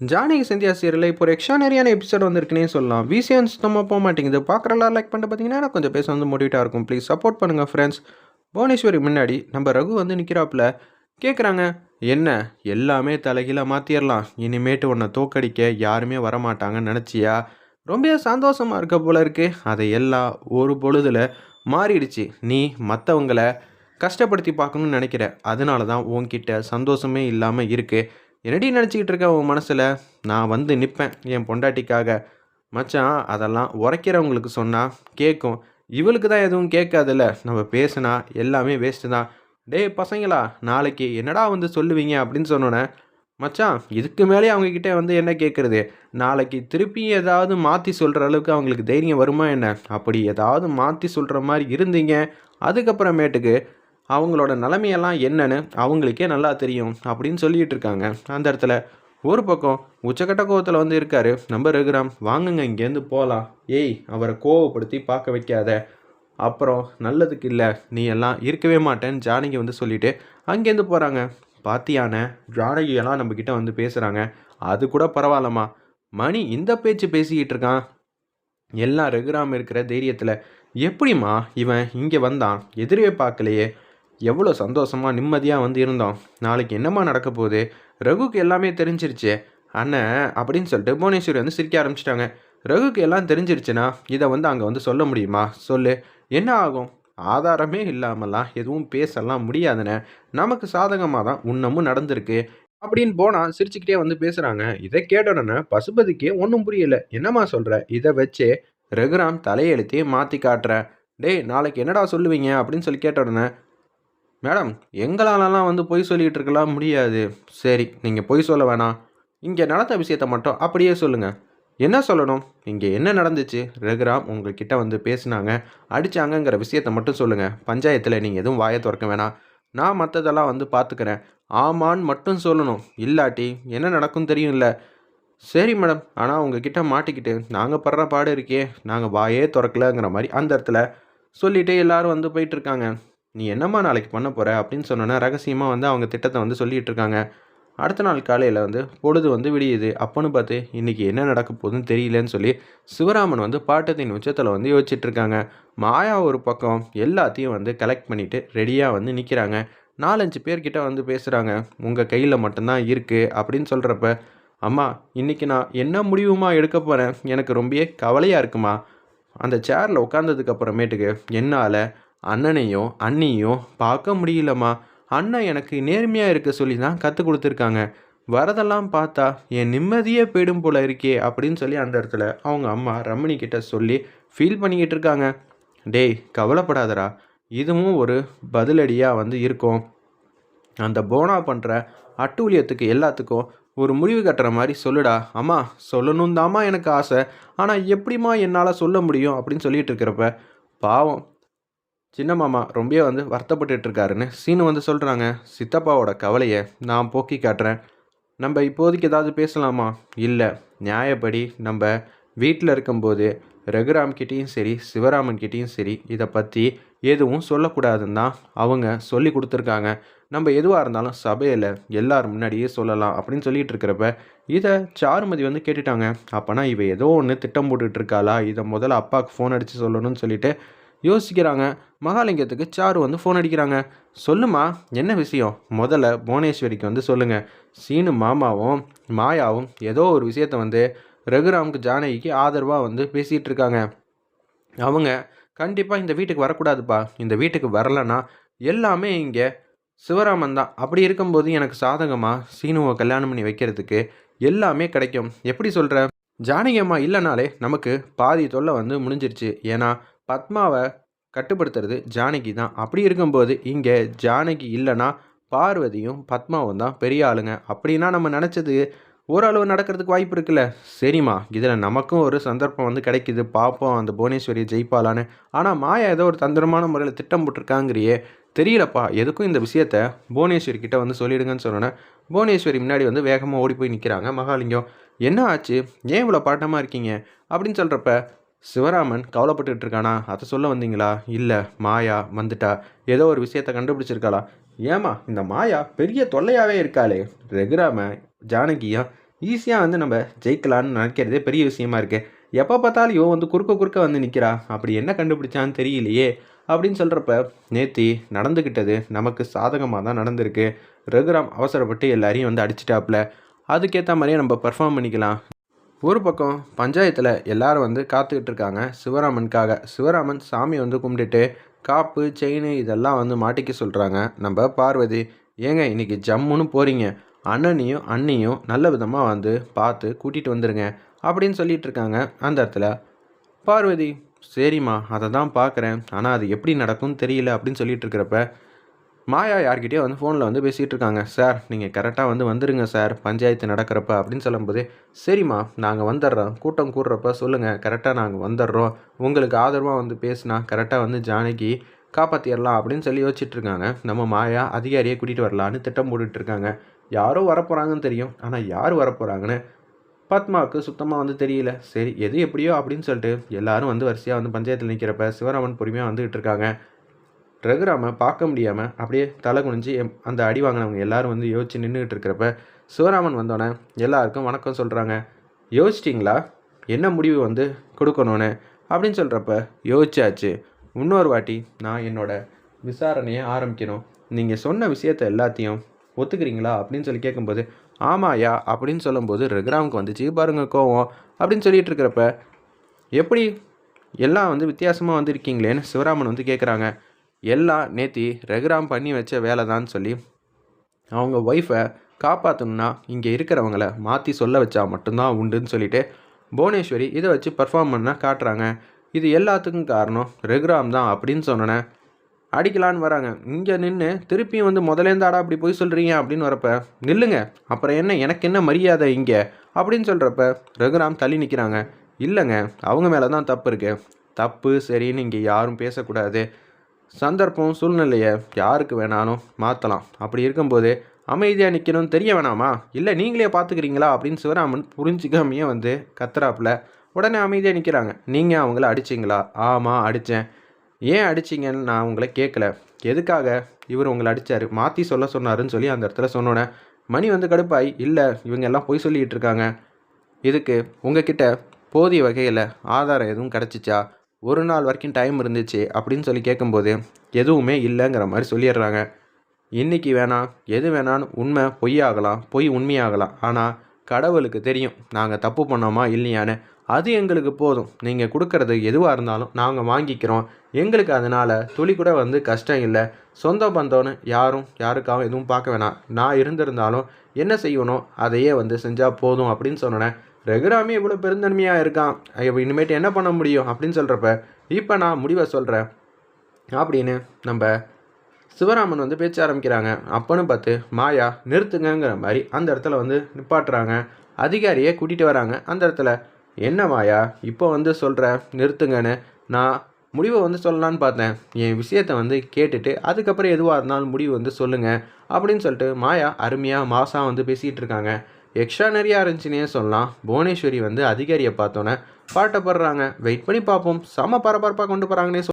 Janaki Sandhya serial இப்போ ஒரு எக்ஸ்ட்ரானரியான episode வந்திருக்குன்னே சொல்லலாம். விசியன்ஸ் நம்ம போக மாட்டேங்குது. பார்க்குறலாம் லைக் பண்ணிட்டு பார்த்தீங்கன்னா எனக்கு கொஞ்சம் பேச வந்து மோட்டிவேட்டாக இருக்கும். ப்ளீஸ் சப்போர்ட் பண்ணுங்கள் ஃப்ரெண்ட்ஸ் புவனேஸ்வரிக்கு முன்னாடி நம்ம ரகு வந்து நிற்கிறாப்புல கேட்குறாங்க என்ன? எல்லாமே தலைகீழாக மாற்றிடலாம் இனிமேட்டு உன்னை தோக்கடிக்க யாருமே வரமாட்டாங்கன்னு நினச்சியா? ரொம்ப சந்தோஷமாக இருக்க போல இருக்குது அதை எல்லாம் ஒரு பொழுதில் மாறிடுச்சு. நீ மற்றவங்களை கஷ்டப்படுத்தி பார்க்கணும்னு நினைக்கிற. அதனால தான் உன்கிட்ட சந்தோஷமே இல்லாமல் இருக்குது என்னடி நினச்சிக்கிட்டு இருக்க உன் மனசில்? நான் வந்து நிற்பேன் என் பொண்டாட்டிக்காக. மச்சான் அதெல்லாம் உரைக்கிறவங்களுக்கு சொன்னால் கேட்கும் இவளுக்கு தான் எதுவும் கேட்காதுல்ல. நம்ம பேசினா எல்லாமே வேஸ்ட்டு தான். டேய் பசங்களா நாளைக்கு என்னடா வந்து சொல்லுவீங்க அப்படின்னு சொன்னோன்னே மச்சான் இதுக்கு மேலே அவங்கக்கிட்ட வந்து என்ன கேட்குறது? நாளைக்கு திருப்பி ஏதாவது மாற்றி சொல்கிற அளவுக்கு அவங்களுக்கு தைரியம் வருமா என்ன? அப்படி ஏதாவது மாற்றி சொல்கிற மாதிரி இருந்தீங்க அதுக்கப்புறமேட்டுக்கு அவங்களோட நிலைமையெல்லாம் என்னன்னு அவங்களுக்கே நல்லா தெரியும் அப்படின்னு சொல்லிட்டு இருக்காங்க. அந்த இடத்துல ஒரு பக்கம் உச்சக்கட்ட கோவத்தில் வந்து இருக்காரு. நம்ம ரகுராம் வாங்குங்க இங்கேருந்து போகலாம் ஏய் அவரை கோவப்படுத்தி பார்க்க வைக்காத. அப்புறம் நல்லதுக்கு இல்லை நீ எல்லாம் இருக்கவே மாட்டேன்னு ஜானகி வந்து சொல்லிட்டு அங்கேருந்து போகிறாங்க பாத்தியான ஜானகி எல்லாம் நம்மக்கிட்ட வந்து பேசுகிறாங்க அது கூட பரவாயில்லம்மா. மணி இந்த பேச்சு பேசிக்கிட்டு இருக்கான். எல்லாம் ரகுராம் இருக்கிற தைரியத்தில் எப்படிம்மா இவன் இங்கே வந்தான்? எதிரே பார்க்கலையே. எவ்வளோ சந்தோஷமாக நிம்மதியாக வந்து இருந்தோம். நாளைக்கு என்னம்மா நடக்க போகுது? ரகுக்கு எல்லாமே தெரிஞ்சிருச்சு. அண்ணன் அப்படின்னு சொல்லிட்டு புவனேஸ்வரி வந்து சிரிக்க ஆரம்பிச்சிட்டாங்க. ரகுக்கு எல்லாம் தெரிஞ்சிருச்சுன்னா இதை வந்து அங்கே வந்து சொல்ல முடியுமா? சொல்லு. என்ன ஆகும்? ஆதாரமே இல்லாமலாம் எதுவும் பேசலாம் முடியாதுன்னு நமக்கு சாதகமாக தான் உன்னமும் நடந்திருக்கு. அப்படின்னு போனால் சிரிச்சுக்கிட்டே வந்து பேசுகிறாங்க இதை கேட்ட உடனே பசுபதிக்கு ஒன்றும் புரியல. என்னம்மா சொல்கிற இதை வச்சே ரகுராம் தலையெழுத்தி மாற்றி காட்டுற. டேய் நாளைக்கு என்னடா சொல்லுவீங்க? அப்படின்னு சொல்லி கேட்ட உடனே மேடம் எங்களாலலாம் வந்து பொய் சொல்லிகிட்டு இருக்கலாம் முடியாது. சரி நீங்கள் பொய் சொல்ல வேணாம். இங்கே நடந்த விஷயத்தை மட்டும் அப்படியே சொல்லுங்கள் என்ன சொல்லணும்? இங்கே என்ன நடந்துச்சு? ரகுராம் உங்கள்கிட்ட வந்து பேசினாங்க. அடித்தாங்கங்கிற விஷயத்த மட்டும் சொல்லுங்கள் பஞ்சாயத்தில் நீங்கள் எதுவும் வாயை திறக்க வேணாம். நான் மற்றதெல்லாம் வந்து பார்த்துக்கிறேன். ஆமான்னு மட்டும் சொல்லணும். இல்லாட்டி என்ன நடக்கும் தெரியும்ல. சரி மேடம் ஆனால் உங்ககிட்ட மாட்டிக்கிட்டு நாங்கள் படுற பாடு இருக்கே. நாங்கள் வாயே திறக்கலங்கிற மாதிரி அந்த இடத்துல சொல்லிகிட்டே எல்லாரும் வந்து போயிட்டுருக்காங்க. நீ என்னம்மா நாளைக்கு பண்ண போகிற அப்படின்னு சொன்னோன்னா ரகசியமாக வந்து அவங்க திட்டத்தை வந்து சொல்லிகிட்டு இருக்காங்க. அடுத்த நாள் காலையில் வந்து பொழுது வந்து விடியுது. அப்போன்னு பார்த்து இன்றைக்கி என்ன நடக்க போகுதுன்னு தெரியலன்னு சொல்லி சிவராமன் வந்து பாட்டத்தின் உச்சத்தில் வந்து யோசிச்சுட்ருக்காங்க மாயா ஒரு பக்கம் எல்லாத்தையும் வந்து கலெக்ட் பண்ணிவிட்டு ரெடியாக வந்து நிற்கிறாங்க நாலஞ்சு பேர்கிட்ட வந்து பேசுகிறாங்க உங்கள் கையில் மட்டும்தான் இருக்குது அப்படின்னு சொல்கிறப்ப அம்மா இன்றைக்கி நான் என்ன முடிவுமா எடுக்க போகிறேன் எனக்கு ரொம்பவே கவலையாக இருக்குமா? அந்த சேரில் உட்காந்ததுக்கு அப்புறமேட்டுக்கு என்னால் அண்ணனையும் அண்ணியும் பார்க்க முடியலம்மா. அண்ணன் எனக்கு நேர்மையாக இருக்க சொல்லி தான் கற்றுக் கொடுத்துருக்காங்க. வரதெல்லாம் பார்த்தா என் நிம்மதியே போயிடும் போல இருக்கே அப்படின்னு சொல்லி அந்த இடத்துல அவங்க அம்மா ரமணி கிட்ட சொல்லி ஃபீல் பண்ணிக்கிட்டு இருக்காங்க. டேய் கவலைப்படாதடா. இதுவும் ஒரு பதிலடியாக வந்து இருக்கும். அந்த போனா பண்ணுற அட்டூழியத்துக்கு எல்லாத்துக்கும் ஒரு முடிவு கட்டுற மாதிரி சொல்லுடா. அம்மா சொல்லணும் தாம்மா எனக்கு ஆசை. ஆனால் எப்படிம்மா என்னால் சொல்ல முடியும்? அப்படின்னு சொல்லிகிட்டு இருக்கிறப்ப பாவம் சின்ன மாமா ரொம்பவே வந்து வருத்தப்பட்டு இருக்காருன்னு சீனு வந்து சொல்கிறாங்க சித்தப்பாவோட கவலையை நான் போக்கி காட்டுறேன். நம்ம இப்போதைக்கு ஏதாவது பேசலாமா? இல்லை. நியாயப்படி நம்ம வீட்டில் இருக்கும்போது ரகுராம்கிட்டேயும் சரி சிவராமன் கிட்டேயும் சரி இதை பற்றி எதுவும் சொல்லக்கூடாதுன்னு தான் அவங்க சொல்லி கொடுத்துருக்காங்க. நம்ம எதுவாக இருந்தாலும் சபையில் எல்லார் முன்னாடியே சொல்லலாம் அப்படின்னு சொல்லிட்டு இருக்கிறப்ப இதை சாருமதி வந்து கேட்டுட்டாங்க. அப்போனா இவ ஏதோ ஒன்று திட்டம் போட்டுட்ருக்காளா? இதை முதல்ல அப்பாவுக்கு ஃபோன் அடித்து சொல்லணும்னு சொல்லிட்டு யோசிக்கிறாங்க. மகாலிங்கத்துக்கு சாரு வந்து ஃபோன் அடிக்கிறாங்க. சொல்லுமா என்ன விஷயம்? முதல்ல புவனேஸ்வரிக்கு வந்து சொல்லுங்கள் சீனு மாமாவும் மாயாவும் ஏதோ ஒரு விஷயத்த வந்து ரகுராமுக்கு ஜானகிக்கு ஆதரவாக வந்து பேசிகிட்டு இருக்காங்க. அவங்க கண்டிப்பாக இந்த வீட்டுக்கு வரக்கூடாதுப்பா. இந்த வீட்டுக்கு வரலன்னா எல்லாமே இங்கே சிவராமன் தான். அப்படி இருக்கும்போது எனக்கு சாதகமாக சீனுவை கல்யாணம் பண்ணி வைக்கிறதுக்கு எல்லாமே கிடைக்கும். எப்படி சொல்கிற ஜானகி அம்மா இல்லைனாலே நமக்கு பாதி தொல்லை வந்து முடிஞ்சிருச்சு. ஏன்னா பத்மாவை கட்டுப்படுத்துறது ஜானகி தான். அப்படி இருக்கும்போது இங்கே ஜானகி இல்லைன்னா பார்வதியும் பத்மாவும் தான் பெரிய ஆளுங்க. அப்படின்னா நம்ம நினச்சது ஓரளவு நடக்கிறதுக்கு வாய்ப்பு இருக்குல்ல? சரிம்மா இதில் நமக்கும் ஒரு சந்தர்ப்பம் வந்து கிடைக்குது. பார்ப்போம் அந்த புவனேஸ்வரி ஜெயிப்பாளான்னு. ஆனால் மாயா ஏதோ ஒரு தந்திரமான முறையில் திட்டம் போட்டிருக்காங்கிறியே. தெரியலப்பா எதுக்கும் இந்த விஷயத்த புவனேஸ்வரி கிட்ட வந்து சொல்லிடுங்கன்னு சொன்னோன்னே புவனேஸ்வரி முன்னாடி வந்து வேகமாக ஓடி போய் நிற்கிறாங்க மகாலிங்கம். என்ன ஆச்சு? ஏன் இவ்வளோ பாட்டமாக இருக்கீங்க? அப்படின்னு சொல்கிறப்ப சிவராமன் கவலைப்பட்டுட்டு இருக்கானா அதை சொல்ல வந்தீங்களா? இல்லை மாயா வந்துட்டா? ஏதோ ஒரு விஷயத்த கண்டுபிடிச்சிருக்காளா? ஏமா இந்த மாயா பெரிய தொல்லையாகவே இருக்காளே. ரெகுராம ஜானகியா ஈஸியாக வந்து நம்ம ஜெயிக்கலான்னு நினைக்கிறதே பெரிய விஷயமா இருக்குது எப்போ பார்த்தாலும் இவன் வந்து குறுக்க குறுக்க வந்து நிற்கிறா அப்படி என்ன கண்டுபிடிச்சான்னு தெரியலையே அப்படின்னு சொல்கிறப்ப நேத்தி நடந்துக்கிட்டது நமக்கு சாதகமாக தான் நடந்திருக்கு. ரகுராம் அவசரப்பட்டு எல்லாரையும் வந்து அடிச்சிட்டாப்புல அதுக்கேற்ற மாதிரியே நம்ம பர்ஃபார்ம் பண்ணிக்கலாம். ஒரு பக்கம் பஞ்சாயத்தில் எல்லாரும் வந்து காத்துக்கிட்டு இருக்காங்க சிவராமனுக்காக. சிவராமன் சாமி வந்து கும்பிட்டுட்டு காப்பு செயின் இதெல்லாம் வந்து மாட்டிக்க சொல்கிறாங்க நம்ம பார்வதி ஏங்க இன்னைக்கு ஜம்முன்னு போகிறீங்க அண்ணனையும் அண்ணியும் நல்ல விதமாக வந்து பார்த்து கூட்டிகிட்டு வந்துடுங்க அப்படின்னு சொல்லிட்டு இருக்காங்க. அந்த இடத்துல பார்வதி சரிம்மா அதை தான் பார்க்குறேன். ஆனால் அது எப்படி நடக்கும்னு தெரியல அப்படின்னு சொல்லிட்டு இருக்கிறப்ப மாயா யார்கிட்டயோ வந்து ஃபோனில் வந்து பேசிகிட்டு இருக்காங்க சார் நீங்கள் கரெக்டாக வந்து வந்துடுங்க சார். பஞ்சாயத்து நடக்கிறப்ப அப்படின்னு சொல்லும்போது சரிம்மா நாங்கள் வந்துடுறோம். கூட்டம் கூடுறப்ப சொல்லுங்கள் கரெக்டாக நாங்கள் வந்துடுறோம். உங்களுக்கு ஆதரவாக வந்து பேசினா கரெக்டாக வந்து ஜானகி காப்பாற்றிடலாம் அப்படின்னு சொல்லி யோசிச்சுட்டு இருக்காங்க நம்ம மாயா அதிகாரியை கூட்டிகிட்டு வரலான்னு திட்டம் போட்டுட்டு இருக்காங்க யாரோ வரப்போகிறாங்கன்னு தெரியும். ஆனால் யார் வரப்போகிறாங்கன்னு பத்மாவுக்கு சுத்தமாக வந்து தெரியல. சரி எது எப்படியோ அப்படின்னு சொல்லிட்டு எல்லாரும் வந்து வரிசையாக வந்து பஞ்சாயத்தில் நிற்கிறப்ப சிவராமன் பொறுமையாக வந்துகிட்டு இருக்காங்க ரகுராம பார்க்க முடியாமல் அப்படியே தலை குனிஞ்சு எம்- அந்த அடி வாங்கினவங்க எல்லாரும் வந்து யோசிச்சு நின்றுக்கிட்டு இருக்கிறப்ப சிவராமன் வந்தோடனே எல்லாருக்கும் வணக்கம் சொல்கிறாங்க யோசிச்சிட்டிங்களா? என்ன முடிவு வந்து கொடுக்கணும்னு? அப்படின்னு சொல்கிறப்ப யோசிச்சாச்சு. இன்னொரு வாட்டி நான் என்னோட விசாரணையை ஆரம்பிக்கணும். நீங்கள் சொன்ன விஷயத்த எல்லாத்தையும் ஒத்துக்கிறீங்களா? அப்படின்னு சொல்லி கேட்கும்போது ஆமாயா அப்படின்னு சொல்லும்போது ரகுராமுக்கு வந்துச்சு பாருங்க கோவம். அப்படின்னு சொல்லிட்டு இருக்கிறப்ப எப்படி எல்லாம் வந்து வித்தியாசமாக வந்து இருக்கீங்களேன்னு சிவராமன் வந்து கேட்குறாங்க எல்லாம் நேத்தி ரகுராம் பண்ணி வச்ச வேலை தான் சொல்லி அவங்க ஒய்ஃபை காப்பாற்றணும்னா இங்கே இருக்கிறவங்கள மாற்றி சொல்ல வச்சா மட்டும்தான் உண்டுன்னு சொல்லிட்டு புவனேஸ்வரி இதை வச்சு பர்ஃபார்ம் பண்ணால் காட்டுறாங்க. இது எல்லாத்துக்கும் காரணம் ரெகுராம் தான் அப்படின்னு சொன்னேன் அடிக்கலான்னு வராங்க. இங்கே நின்று திருப்பியும் வந்து முதலேந்தாடா அப்படி போய் சொல்கிறீங்க அப்படின்னு வரப்ப நில்லுங்க அப்புறம் என்ன எனக்கு என்ன மரியாதை இங்கே? அப்படின்னு சொல்கிறப்ப ரகுராம் தள்ளி நிற்கிறாங்க இல்லைங்க அவங்க மேலே தான் தப்பு இருக்குது தப்பு சரின்னு இங்கே யாரும் பேசக்கூடாது. சந்தர்ப்பம் சூழ்நிலையை யாருக்கு வேணாலும் மாற்றலாம் அப்படி இருக்கும்போது அமைதியாக நிற்கணும்னு தெரிய வேணாமா? இல்லை நீங்களே பார்த்துக்கிறீங்களா? அப்படின்னு சிவராமன் புரிஞ்சுக்காமையே வந்து கத்துறாப்புல. உடனே அமைதியாக நிற்கிறாங்க நீங்கள் அவங்கள அடிச்சிங்களா? ஆமாம் அடித்தேன் ஏன் அடிச்சிங்கன்னு நான் உங்களை கேட்கல எதுக்காக இவர் உங்களை அடித்தார் மாற்றி சொல்ல சொன்னாருன்னு சொல்லி அந்த இடத்துல சொன்னோன்னே மணி வந்து கடுப்பாய் இல்லை இவங்க எல்லாம் பொய் சொல்லிகிட்டு இருக்காங்க. இதுக்கு உங்ககிட்ட போதிய வகையில் ஆதாரம் எதுவும் கிடச்சிச்சா? ஒரு நாள் வரைக்கும் டைம் இருந்துச்சு அப்படின்னு சொல்லி கேட்கும்போது எதுவுமே இல்லைங்கிற மாதிரி சொல்லிடுறாங்க. இன்றைக்கி வேணாம் எது வேணான்னு உண்மை பொய்யாகலாம் பொய் உண்மையாகலாம். ஆனால் கடவுளுக்கு தெரியும் நாங்கள் தப்பு பண்ணோமா இல்லையான்னு. அது எங்களுக்கு போதும். நீங்கள் கொடுக்கறது எதுவாக இருந்தாலும் நாங்கள் வாங்கிக்கிறோம். எங்களுக்கு அதனால் துளி கூட வந்து கஷ்டம் இல்லை. சொந்த பந்தம்னு யாரும் யாருக்காகவும் எதுவும் பார்க்க வேணாம். நான் இருந்திருந்தாலும் என்ன செய்யணும்? அதையே வந்து செஞ்சால் போதும் அப்படின்னு சொன்னேன் ரகுராமி இவ்வளோ பெருந்தன்மையாக இருக்கான். ஐயோ, இனிமேட்டு என்ன பண்ண முடியும் அப்படின்னு சொல்கிறப்ப இப்போ நான் முடிவை சொல்கிறேன் அப்படின்னு நம்ம சிவராமன் வந்து பேச்ச ஆரம்பிக்கிறாங்க. அப்போன்னு பார்த்து மாயா நிறுத்துங்கிற மாதிரி அந்த இடத்துல வந்து நிப்பாட்டுறாங்க. அதிகாரியை கூட்டிகிட்டு வராங்க. அந்த இடத்துல என்ன மாயா இப்போ வந்து சொல்கிற நிறுத்துங்கன்னு நான் முடிவை வந்து சொல்லலான்னு பார்த்தேன். என் விஷயத்தை வந்து கேட்டுட்டு அதுக்கப்புறம் எதுவாக இருந்தாலும் முடிவு வந்து சொல்லுங்கள் அப்படின்னு சொல்லிட்டு மாயா அருமையாக மாசாக வந்து பேசிகிட்டு இருக்காங்க. எக்ஸ்ட்ரா நிறையா இருந்துச்சுன்னே சொல்லலாம். புவனேஸ்வரி வந்து அதிகாரியை பார்த்தோன்னே பாட்டப்படுறாங்க வெயிட் பண்ணி பார்ப்போம். செம பரபரப்பாக கொண்டு போகிறாங்கன்னே